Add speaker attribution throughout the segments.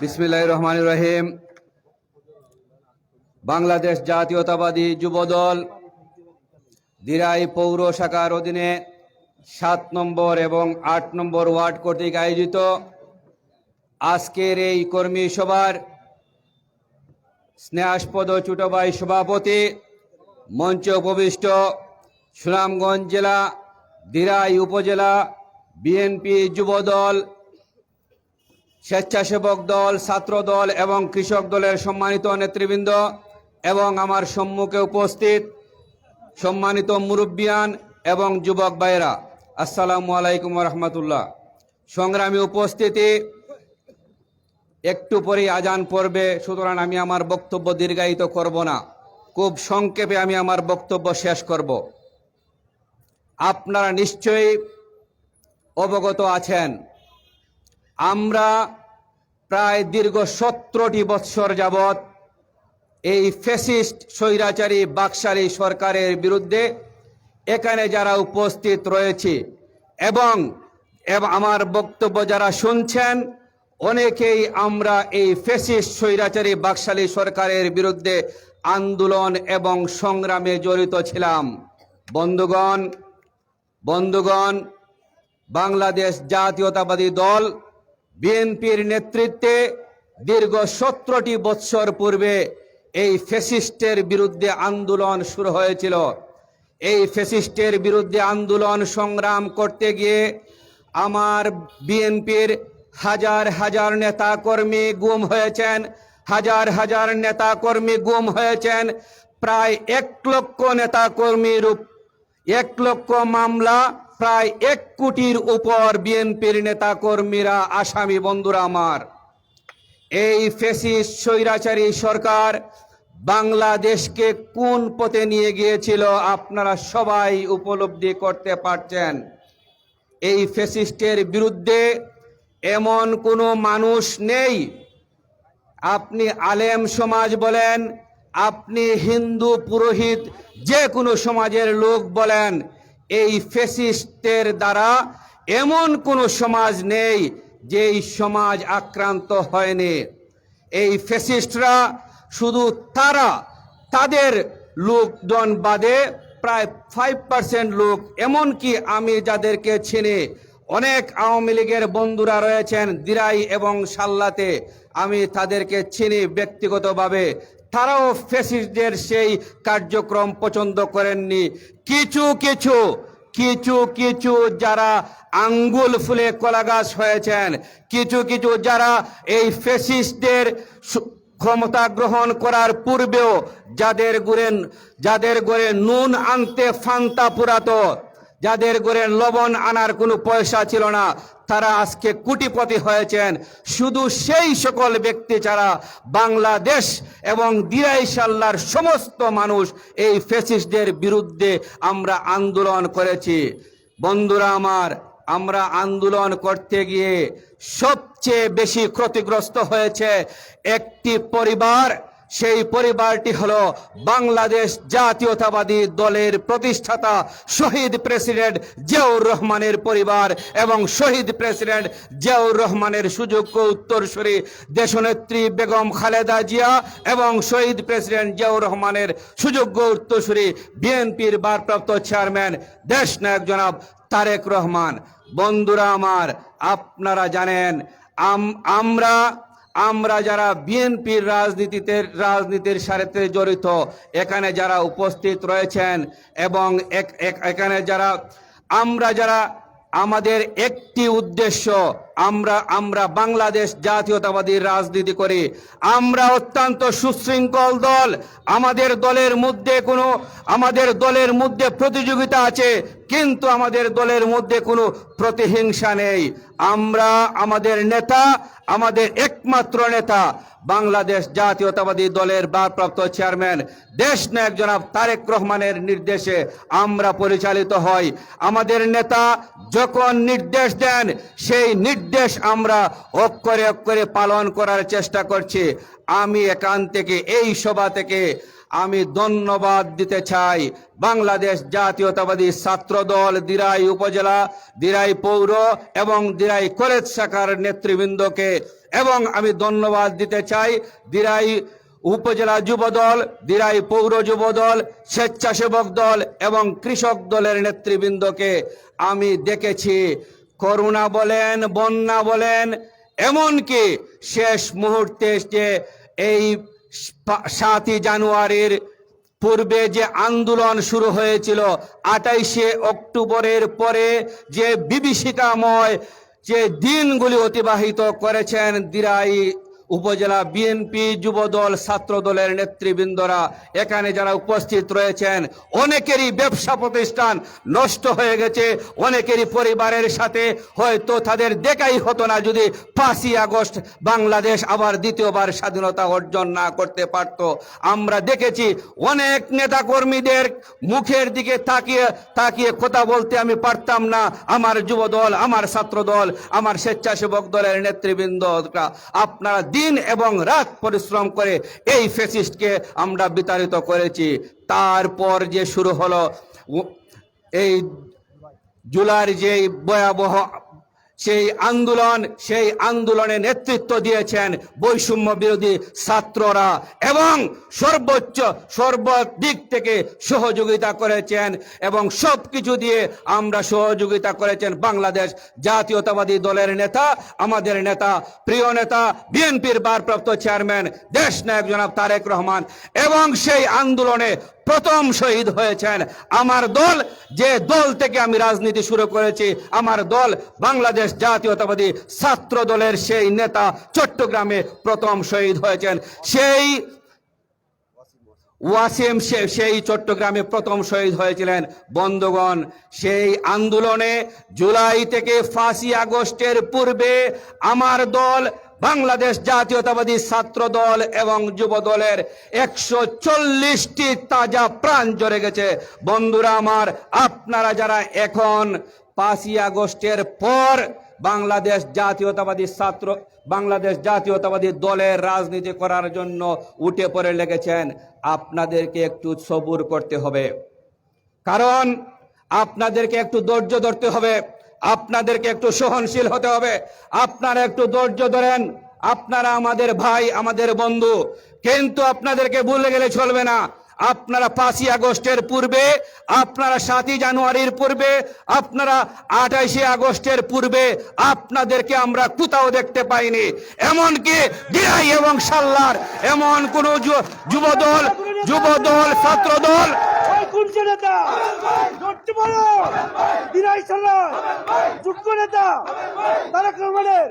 Speaker 1: বিসমিল্লাহ রহমান রহিম। বাংলাদেশ জাতীয়তাবাদী যুবদল দিরাই পৌর শাখার অধীনে সাত নম্বর এবং আট নম্বর ওয়ার্ড কর্তৃক আয়োজিত আজকের এই কর্মী সভার স্নেহাস্পদ ছোটভাই সভাপতি মঞ্চ উপবিষ্ট সুনামগঞ্জ জেলা, দিরাই উপজেলা, বিএনপি যুবদল স্বেচ্ছাসেবক দল, ছাত্র দল এবং কৃষক দলের সম্মানিত নেতৃবৃন্দ এবং আমার সম্মুখে উপস্থিত সম্মানিত মুরব্বিয়ান এবং যুবক ভাইয়েরা, আসসালামু আলাইকুম রহমতুল্লাহ। সংগ্রামী উপস্থিতি, একটু পরেই আজান পড়বে, সুতরাং আমি আমার বক্তব্য দীর্ঘায়িত করব না। খুব সংক্ষেপে আমি আমার বক্তব্য শেষ করব। আপনারা নিশ্চয়ই অবগত আছেন আমরা প্রায় দীর্ঘ সতেরোটি বৎসর যাবৎ এই ফেসিস্ট স্বৈরাচারী, বাকশালী সরকারের বিরুদ্ধে এখানে যারা উপস্থিত রয়েছে এবং আমার বক্তব্য যারা শুনছেন, অনেকেই আমরা এই ফেসিস্ট স্বৈরাচারী, বাকশালী সরকারের বিরুদ্ধে আন্দোলন এবং সংগ্রামে জড়িত ছিলাম। বন্ধুগণ বন্ধুগণ, বাংলাদেশ জাতীয়তাবাদী দল বিএনপির নেতৃত্বে দীর্ঘ সতেরোটি বৎসর পূর্বে এই ফেসিস্টের বিরুদ্ধে আন্দোলন শুরু হয়েছিল। এই ফেসিস্টের বিরুদ্ধে আন্দোলন সংগ্রাম করতে গিয়ে আমার বিএনপির হাজার হাজার নেতা কর্মী গুম হয়েছেন, হাজার হাজার নেতা কর্মী গুম হয়েছেন, প্রায় এক লক্ষ নেতা কর্মীর এক লক্ষ মামলা প্রায় এক কোটির উপর বিএনপির নেতা কর্মীরা আসামি বন্ধুরা আমার। এই ফেসিস স্বৈরাচারী সরকার বাংলাদেশকে কোন পথে নিয়ে গিয়েছিল আপনারা সবাই উপলব্ধি করতে পারছেন। এই ফেসিস্টের বিরুদ্ধে এমন কোনো মানুষ নেই। আপনি আলেম সমাজ বলেন, আপনি হিন্দু পুরোহিত যে কোনো সমাজের লোক বলেন এই ফেসিস্টের দ্বারা এমন কোনো সমাজ নেই যেই সমাজ আক্রান্ত হয়নি। এই ফেসিস্টরা শুধু তারা, তাদের লোকজন বাদে প্রায় ফাইভ পার্সেন্ট লোক, এমনকি আমি যাদেরকে চিনি, অনেক আওয়ামী লীগের বন্ধুরা রয়েছেন দিরাই এবং সাল্লাতে। আমি তাদেরকে চিনি ব্যক্তিগতভাবে। তারাও ফেসিস্টদের সেই কার্যক্রম পছন্দ করেননি। কিছু কিছু কিছু কিছু যারা আঙ্গুল ফুলে কলাগাছ হয়েছেন, কিছু কিছু যারা এই ফেসিস্টদের ক্ষমতা গ্রহণ করার পূর্বেও যাদের গুড়ে, যাদের গড়ে নুন আনতে ফান্তা পুরাতো, যাদের গড়ে লবণ আনার কোনো পয়সা ছিল না তারা আজকে কুটিপতি হয়েছেন। শুধু সেই সকল ব্যক্তি ছাড়া বাংলাদেশ এবং দিরাই সাল্লার সমস্ত মানুষ এই ফেসিস্টদের বিরুদ্ধে আমরা আন্দোলন করেছি। বন্ধুরা আমার, আমরা আন্দোলন করতে গিয়ে সবচেয়ে বেশি ক্ষতিগ্রস্ত হয়েছে একটি পরিবার সেই পরিবারটি হলো বাংলাদেশ জাতীয়তাবাদী দলের প্রতিষ্ঠাতা শহীদ প্রেসিডেন্ট জিয়াউর রহমানের পরিবার এবং শহীদ প্রেসিডেন্ট জিয়াউর রহমানের সুযোগ্য উত্তরসূরি দেশনেত্রী বেগম খালেদা জিয়া এবং শহীদ প্রেসিডেন্ট জিয়াউর রহমানের সুযোগ্য উত্তরসূরি বিএনপির ভারপ্রাপ্ত চেয়ারম্যান দেশ নায়ক জনাব তারেক রহমান। বন্ধুরা আমার, আপনারা জানেন, আম- আমরা আমরা যারা বিএনপির রাজনীতিতে, রাজনীতির সাথে জড়িত, এখানে যারা উপস্থিত রয়েছেন এবং এখানে যারা, আমরা যারা আমাদের একটি উদ্দেশ্য, আমরা আমরা বাংলাদেশ জাতীয়তাবাদী রাজনীতি করি। আমরা অত্যন্ত সুশৃঙ্খল দল। আমাদের দলের মধ্যে কোনো, আমাদের দলের মধ্যে প্রতিযোগিতা আছে। কিন্তু আমাদের দলের মধ্যে কোনো প্রতিহিংসা নেই। আমরা আমাদের নেতা, আমাদের একমাত্র নেতা বাংলাদেশ জাতীয়তাবাদী দলের ভারপ্রাপ্ত চেয়ারম্যান। দেশ নায়ক জনাব তারেক রহমানের নির্দেশে আমরা পরিচালিত হই। আমাদের নেতা যখন নির্দেশ দেন, সেই নির্দেশ আমরা অক্ষরে অক্ষরে পালন করার চেষ্টা করছি। আমি এখান থেকে, এই সভা থেকে আমি ধন্যবাদ দিতে চাই। বাংলাদেশ জাতীয়তাবাদী ছাত্র দল দিরাই উপজেলা, দিরাই পৌর এবং দিরাই কলেজ শাখার নেতৃবৃন্দকে এবং আমি ধন্যবাদ দিতে চাই দিরাই উপজেলা যুবদল, দিরাই পৌর যুবদল, স্বেচ্ছাসেবক দল এবং কৃষক দলের নেতৃবৃন্দকে আমি দেখেছি। করুণা বলেন, বন্যা বলেন, এমনকি শেষ মুহূর্তে এই সাতই জানুয়ারির পূর্বে যে আন্দোলন শুরু হয়েছিল, আটাইশে অক্টোবরের পরে যে বিভীষিকাময় যে দিনগুলি অতিবাহিত করেছেন দিরাই উপজেলা বিএনপি যুবদল ছাত্র দলের নেতৃবৃন্দরা এখানে যারা উপস্থিত রয়েছেন, অনেকেরই ব্যবসা প্রতিষ্ঠান নষ্ট হয়ে গেছে, অনেকেরই পরিবারের সাথে হয়তো তাদের দেখাই হতো না যদি পাঁচই আগস্ট বাংলাদেশ আবার দ্বিতীয়বার স্বাধীনতা অর্জন না করতে পারত। আমরা দেখেছি অনেক নেতা কর্মীদের মুখের দিকে তাকিয়ে তাকিয়ে কথা বলতে আমি পারতাম না। আমার যুব দল আমার ছাত্র দল আমার স্বেচ্ছাসেবক দলের নেতৃবৃন্দরা, আপনারা দিন এবং রাত পরিশ্রম করে এই ফেসিস্টকে আমরা বিতাড়িত করেছি। তারপর যে শুরু হলো এই জুলার যে ভয়াবহ সেই আন্দোলন, সেই আন্দোলনে নেতৃত্ব দিয়েছেন বৈষম্য বিরোধী ছাত্ররা এবং সর্বোচ্চ সর্বদিক থেকে সহযোগিতা করেছেন এবং সব কিছু দিয়ে আমরা সহযোগিতা করেছেন বাংলাদেশ জাতীয়তাবাদী দলের নেতা, আমাদের নেতা, প্রিয় নেতা, বিএনপির ভারপ্রাপ্ত চেয়ারম্যান, দেশ নায়ক জনাব তারেক রহমান এবং সেই আন্দোলনে প্রথম শহীদ হয়েছেন আমার দল, যে দল থেকে আমি রাজনীতি শুরু করেছি, আমার দল বাংলাদেশ জাতীয়তাবাদী ছাত্র দলের সেই নেতা চট্টগ্রামে প্রথম শহীদ হয়েছেন। সেই ওয়াসিম সেই চট্টগ্রামে প্রথম শহীদ হয়েছিলেন বন্ধুগণ। সেই আন্দোলনে জুলাই থেকে ফাঁসি আগস্টের পূর্বে আমার দল বাংলাদেশ জাতীয়তাবাদী ছাত্র দল এবং যুব দলের একশো চল্লিশটি তাজা প্রাণ জড়ে গেছে। বন্ধুরা আমার, আপনারা যারা এখন পাঁচই আগস্টের পর বাংলাদেশ জাতীয়তাবাদী ছাত্র, বাংলাদেশ জাতীয়তাবাদী দলের রাজনীতি করার জন্য উঠে পড়ে লেগেছেন। আপনাদেরকে একটু সবুর করতে হবে। কারণ আপনাদেরকে একটু ধৈর্য ধরতে হবে। আপনাদেরকে একটু সহনশীল হতে হবে। আপনারা একটু ধৈর্য ধরেন। আপনারা আমাদের ভাই, আমাদের বন্ধু। কিন্তু আপনাদেরকে ভুলে গেলে চলবে না। আপনারা পাঁচই আগস্টের পূর্বে, আপনারা সাতই জানুয়ারির পূর্বে, আপনারা আঠাইশে আগস্টের পূর্বে, আপনাদেরকে আমরা কোথাও দেখতে পাইনি। এমনকি দিরাই এবং সাল্লার এমন কোন যুবদল যুবদল, ছাত্রদল
Speaker 2: ওই কোন নেতা ধরতে পারো দিনাই সাল্লাহ যোগ্য নেতা তারেক রহমানের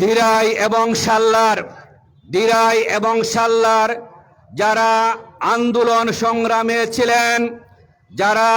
Speaker 1: দিরাই এবং সাল্লার, দিরাই এবং সাল্লার যারা আন্দোলন সংগ্রামে ছিলেন, যারা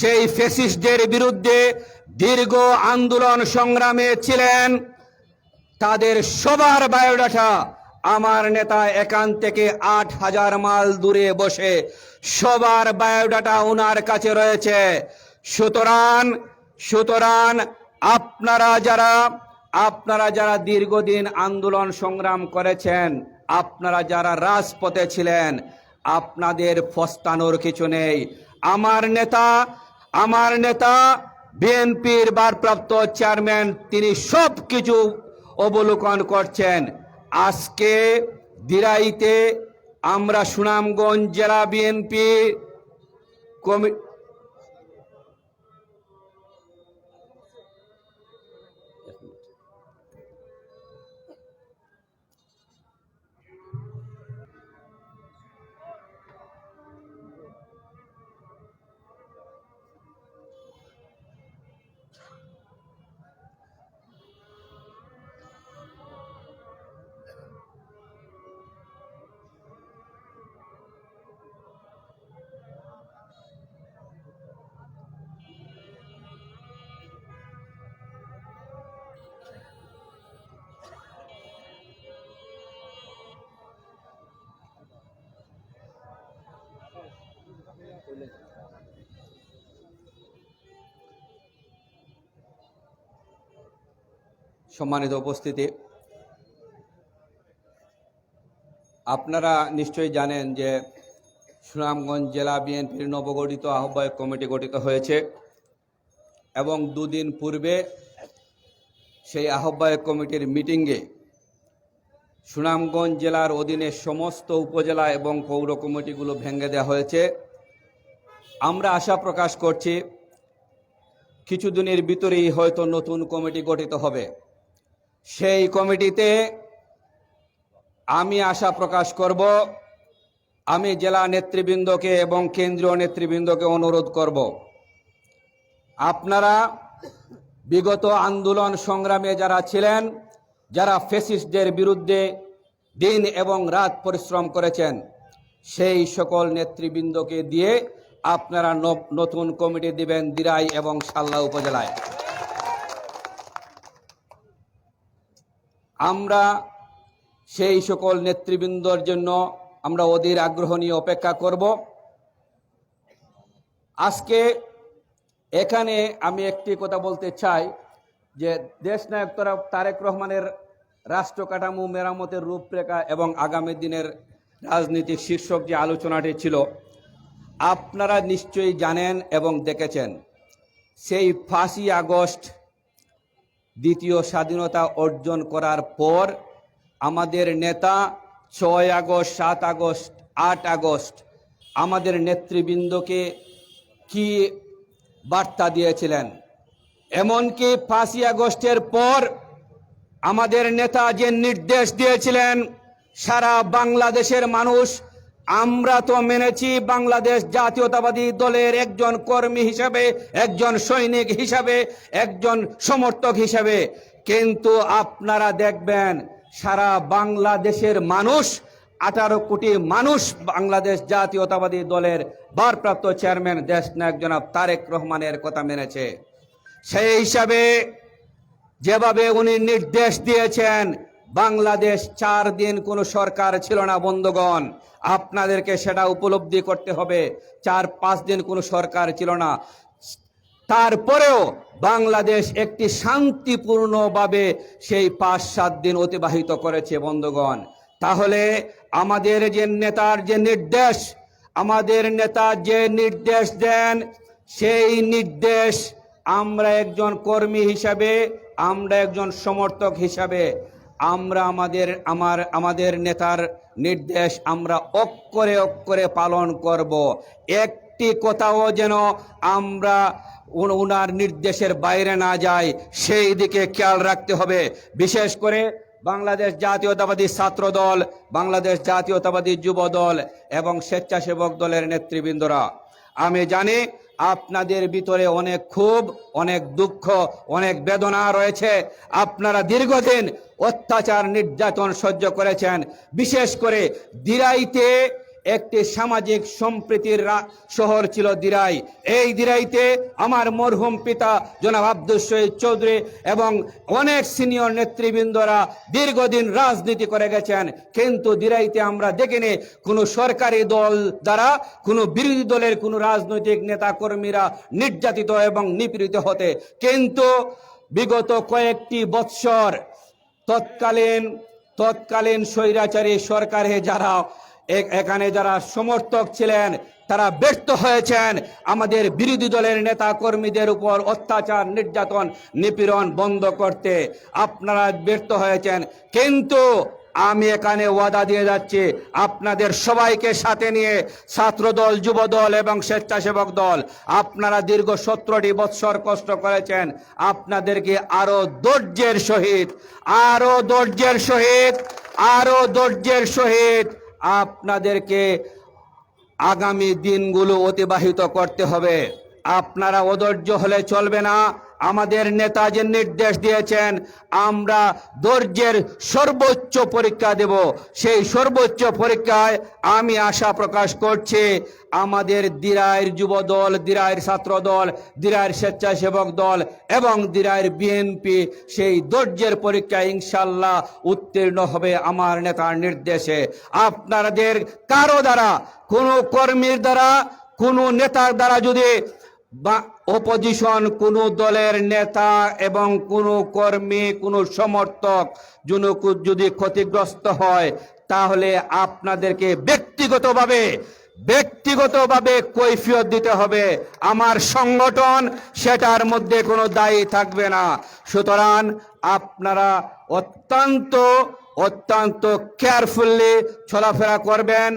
Speaker 1: সেই ফেসিস্টদের বিরুদ্ধে দীর্ঘ আন্দোলন সংগ্রামে ছিলেন, তাদের সবার বায়োডাটা আমার নেতা এখান থেকে আট হাজার মাইল দূরে বসে সবার বায়োডাটা ওনার কাছে রয়েছে। সুতরাং সুতরাং আপনারা যারা আপনারা যারা দীর্ঘদিন আন্দোলন সংগ্রাম করেছেন, আপনারা যারা রাজপথে ছিলেন, আপনাদের ফস্তানোর কিছু নেই। আমার নেতা আমার নেতা, বিএনপির ভারপ্রাপ্ত চেয়ারম্যান, তিনি সব কিছু অবলোকন করছেন। আজকে দিরাইতে আমরা সুনামগঞ্জ জেলা বিএনপি কমি সম্মানিত উপস্থিতি। আপনারা নিশ্চয়ই জানেন যে সুনামগঞ্জ জেলা বিএনপির নবগঠিত আহ্বায়ক কমিটি গঠিত হয়েছে এবং দুদিন পূর্বে সেই আহ্বায়ক কমিটির মিটিংয়ে সুনামগঞ্জ জেলার অধীনে সমস্ত উপজেলা এবং পৌর কমিটিগুলো ভেঙে দেওয়া হয়েছে। আমরা আশা প্রকাশ করছি, কিছুদিনের ভিতরেই হয়তো নতুন কমিটি গঠিত হবে। সেই কমিটিতে আমি আশা প্রকাশ করব, আমি জেলা নেতৃবৃন্দকে এবং কেন্দ্রীয় নেতৃবৃন্দকে অনুরোধ করব। আপনারা বিগত আন্দোলন সংগ্রামে যারা ছিলেন, যারা ফেসিস্টদের বিরুদ্ধে দিন এবং রাত পরিশ্রম করেছেন, সেই সকল নেতৃবৃন্দকে দিয়ে আপনারা নতুন কমিটি দিবেন দিরাই এবং সাল্লা উপজেলায়। আমরা সেই সকল নেতৃবৃন্দর জন্য আমরা অধীর আগ্রহ নিয়ে অপেক্ষা করব। আজকে এখানে আমি একটি কথা বলতে চাই যে দেশনায়ক তরফ তারেক রহমানের রাষ্ট্র কাঠামো মেরামতের রূপরেখা এবং আগামী দিনের রাজনীতির শীর্ষক যে আলোচনাটি ছিল, আপনারা নিশ্চয়ই জানেন এবং দেখেছেন। সেই ফাঁসি আগস্ট দ্বিতীয় স্বাধীনতা অর্জন করার পর আমাদের নেতা ছয় আগস্ট, সাত আগস্ট, আট আগস্ট আমাদের নেতৃবৃন্দকে কি বার্তা দিয়েছিলেন? এমনকি পাঁচই আগস্টের পর আমাদের নেতা যে নির্দেশ দিয়েছিলেন, সারা বাংলাদেশের মানুষ আমরা তো মেনেছি বাংলাদেশ জাতীয়তাবাদী দলের একজন কর্মী হিসাবে, একজন সৈনিক হিসাবে, একজন সমর্থক হিসাবে। কিন্তু আপনারা দেখবেন, সারা বাংলাদেশের মানুষ, আঠারো কোটি মানুষ বাংলাদেশ জাতীয়তাবাদী দলের ভারপ্রাপ্ত চেয়ারম্যান দেশ নায়ক জনাব তারেক রহমানের কথা মেনেছে। সেই হিসাবে যেভাবে উনি নির্দেশ দিয়েছেন বাংলাদেশ চার দিন কোনো সরকার ছিল না, বন্ধুগণ। আপনাদেরকে সেটা উপলব্ধি করতে হবে। চার, পাঁচ দিন কোনো সরকার ছিল না। তারপরেও বাংলাদেশ একটি শান্তিপূর্ণভাবে সেই পাঁচ, সাত দিন অতিবাহিত করেছে, বন্ধুগণ। তাহলে আমাদের যে নেতার যে নির্দেশ, আমাদের নেতা যে নির্দেশ দেন, সেই নির্দেশ আমরা একজন কর্মী হিসাবে, আমরা একজন সমর্থক হিসাবে আমরা আমাদের, আমার, আমাদের নেতার নির্দেশ আমরা অক্ষরে অক্ষরে পালন করব। একটি কথাও যেন আমরা উনার নির্দেশের বাইরে না যাই, সেই দিকে খেয়াল রাখতে হবে। বিশেষ করে বাংলাদেশ জাতীয়তাবাদী ছাত্র দল বাংলাদেশ জাতীয়তাবাদী যুব দল এবং স্বেচ্ছাসেবক দলের নেতৃবৃন্দরা। আমি জানি আপনাদের ভিতরে অনেক ক্ষোভ, অনেক দুঃখ, অনেক বেদনা রয়েছে। আপনারা দীর্ঘদিন অত্যাচার, নির্যাতন সহ্য করেছেন। বিশেষ করে দিরাইতে একটি সামাজিক সম্প্রীতির শহর ছিল দিরাই। এই দিরাইতে আমার মরহুম পিতা জনাব আব্দুল শহীদ চৌধুরী এবং অনেক সিনিয়র নেতৃবৃন্দরা দীর্ঘদিন রাজনীতি করে গেছেন। কিন্তু দিরাইতে আমরা দেখিনি কোনো সরকারি দল দ্বারা, কোনো বিরোধী দলের কোনো রাজনৈতিক নেতা কর্মীরা নির্যাতিত এবং নিপীড়িত হতে। কিন্তু বিগত কয়েকটি বৎসর তৎকালীন তৎকালীন স্বৈরাচারী সরকারে যারা এখানে যারা সমর্থক ছিলেন, তারা ব্যর্থ হয়েছেন। আমাদের বিরোধী দলের নেতা কর্মীদের উপর অত্যাচার, নির্যাতন, নিপীড়ন বন্ধ করতে আপনারা ব্যর্থ হয়েছেন। কিন্তু আমি এখানে ওয়াদা দিয়ে যাচ্ছি, আপনাদের সবাইকে সাথে নিয়ে ছাত্রদল, যুবদল এবং স্বেচ্ছাসেবক দল, আপনারা দীর্ঘ সতেরোটি বৎসর কষ্ট করেছেন, আপনাদেরকে আরও ধৈর্যের সহিত, আরও ধৈর্যের সহিত, আরও ধৈর্যের সহিত আপনাদেরকে আগামী দিনগুলো অতিবাহিত করতে হবে। আপনারা অধৈর্য হলে চলবে না। আমাদের নেতা যে নির্দেশ দিয়েছেন, আমরা ধৈর্যের সর্বোচ্চ পরীক্ষা দেব। সেই সর্বোচ্চ পরীক্ষায় আমি আশা প্রকাশ করছি, আমাদের দিরাইয়ের যুব দল দিরাইয়ের ছাত্র দল দিরাইয়ের স্বেচ্ছাসেবক দল এবং দিরাইয়ের বিএনপি সেই ধৈর্যের পরীক্ষায় ইনশাল্লাহ উত্তীর্ণ হবে আমার নেতার নির্দেশে। আপনাদের কারও দ্বারা, কোনো কর্মীর দ্বারা, কোনো নেতার দ্বারা যদি বা অপোজিশন কোনো দলের নেতা এবং কোনো কর্মী, কোনো সমর্থক যদি ক্ষতিগ্রস্ত হয়, তাহলে আপনাদেরকে ব্যক্তিগতভাবে ব্যক্তিগতভাবে কৈফিয়ত দিতে হবে। আমার সংগঠন সেটার মধ্যে কোনো দায়ী থাকবে না। সুতরাং আপনারা অত্যন্ত অত্যন্ত কেয়ারফুললি চলাফেরা করবেন।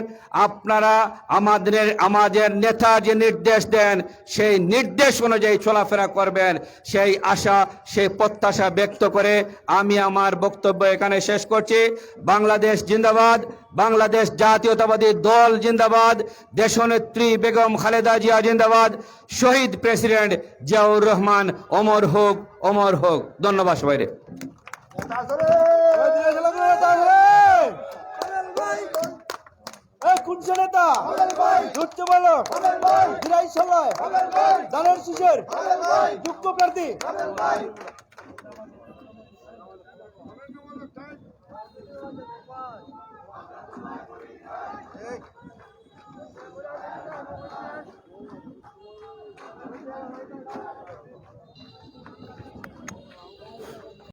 Speaker 1: আপনারা আমাদের আমাদের নেতা যে নির্দেশ দেন, সেই নির্দেশ অনুযায়ী চলাফেরা করবেন। সেই আশা, সেই প্রত্যাশা ব্যক্ত করে আমি আমার বক্তব্য এখানে শেষ করছি। বাংলাদেশ জিন্দাবাদ, বাংলাদেশ জাতীয়তাবাদী দল জিন্দাবাদ, দেশনেত্রী বেগম খালেদা জিয়া জিন্দাবাদ, শহীদ প্রেসিডেন্ট জিয়াউর রহমান অমর হোক অমর হোক। ধন্যবাদ সবাই
Speaker 2: কোন নেতা? ধরতে বলো দিনাই সাল্লাহ দানের শিশের। যোগ্য প্রার্থী